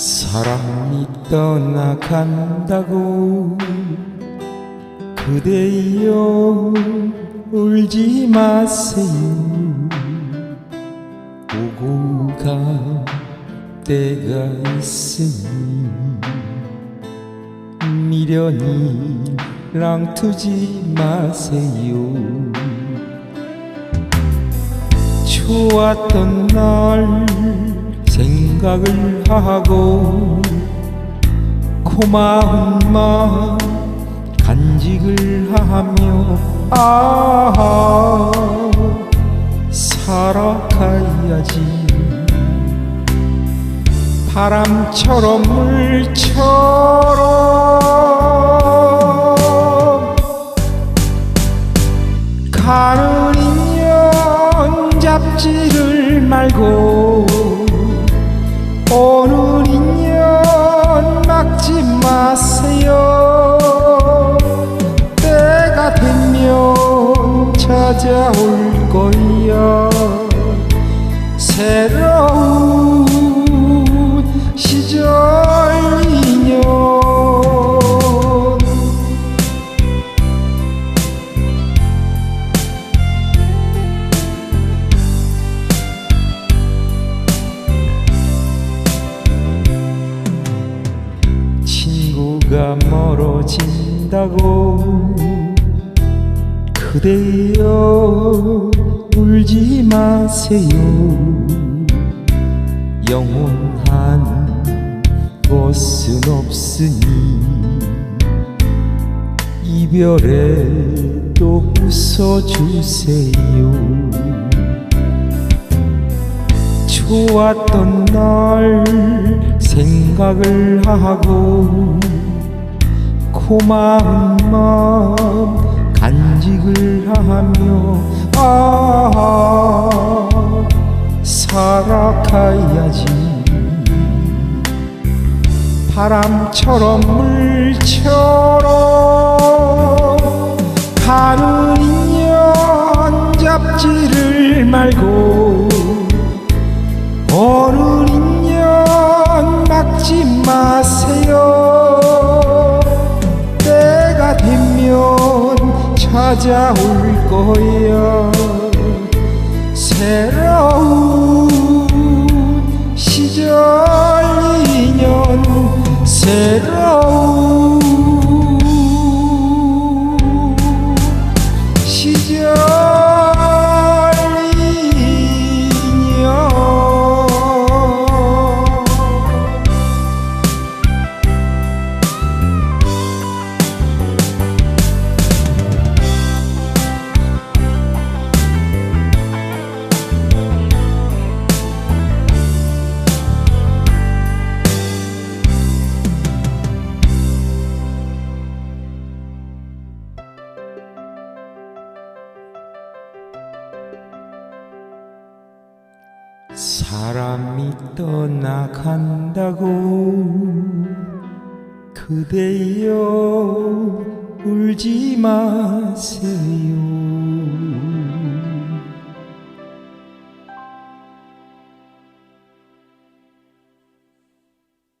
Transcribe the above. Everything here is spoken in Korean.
사람이 떠나간다고 그대여 울지 마세요. 오고 갈 때가 있으니 미련이 랑투지 마세요. 좋았던 날 생각을 하고 고마운 마음 간직을 하며 아 살아가야지. 바람처럼 물처럼 가는 인연 잡지를 말고 마세요. 때가 되면 찾아올 거야 친구가 멀어진다고 그대여 울지 마세요. 영원한 것은 없으니 이별에 또 웃어주세요. 좋았던 날 생각을 하고 고마운 마음 간직을 하며 아 살아가야지. 바람처럼 물처럼 가는 인연 잡지를 말고 찾아올 거야 새로운 시절 인연 새로운 사람이 떠나간다고 그대여 울지 마세요